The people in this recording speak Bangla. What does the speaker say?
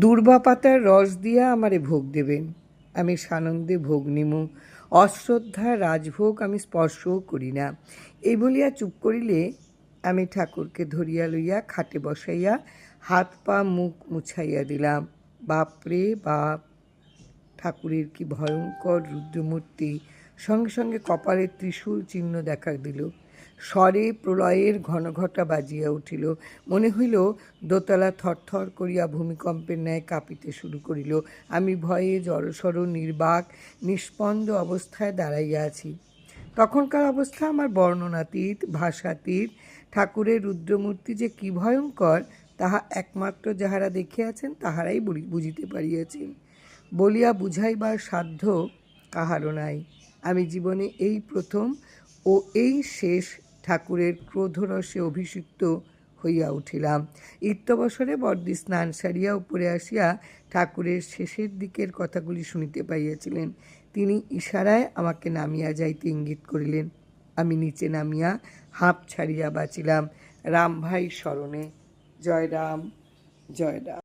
দূর্বা পাতার রস দিয়া আমারে ভোগ দেবেন। আমি সানন্দে ভোগ নিমু, অশ্রদ্ধা, রাজভোগ আমি স্পর্শও করি না। এই বলিয়া চুপ করিলে আমি ঠাকুরকে ধরিয়া লইয়া খাটে বসাইয়া হাত পা মুখ মুছাইয়া দিলাম। বাপরে বাপ, ঠাকুরের কি ভয়ঙ্কর রুদ্রমূর্তি! সঙ্গে সঙ্গে কপালের ত্রিশূল চিহ্ন দেখা দিল। স্বরে প্রলয়ের ঘনঘটা বাজিয়া উঠিল। মনে হইল, দোতলা থরথর করিয়া ভূমিকম্পের ন্যায় কাঁপিতে শুরু করিল। আমি ভয়ে জড়সড়, নির্বাক, নিষ্পন্দ অবস্থায় দাঁড়াইয়া আছি। তখনকার অবস্থা আমার বর্ণনাতীত, ভাষাতীত। ঠাকুরের রুদ্রমূর্তি যে কি ভয়ঙ্কর, তাহা একমাত্র যাহারা দেখিয়াছেন, তাহারাই বুঝি- বুঝিতে পারিয়াছেন। বলিয়া বুঝাইবার সাধ্য কাহারও নাই। আমি জীবনে এই প্রথম ও এই শেষ ঠাকুরের ক্রোধরসে অভিষিক্ত হইয়া উঠিলাম। ইত্যবসরে বর্দি স্নান সারিয়া উপরে আসিয়া ঠাকুরের শেষের দিকের কথাগুলি শুনিতে পাইয়াছিলেন। তিনি ইশারায় আমাকে নামিয়া যাইতে ইঙ্গিত করিলেন। আমি নিচে নামিয়া হাঁপ ছাড়িয়া বাঁচিলাম। রামভাই স্মরণে জয় রাম জয় রাম।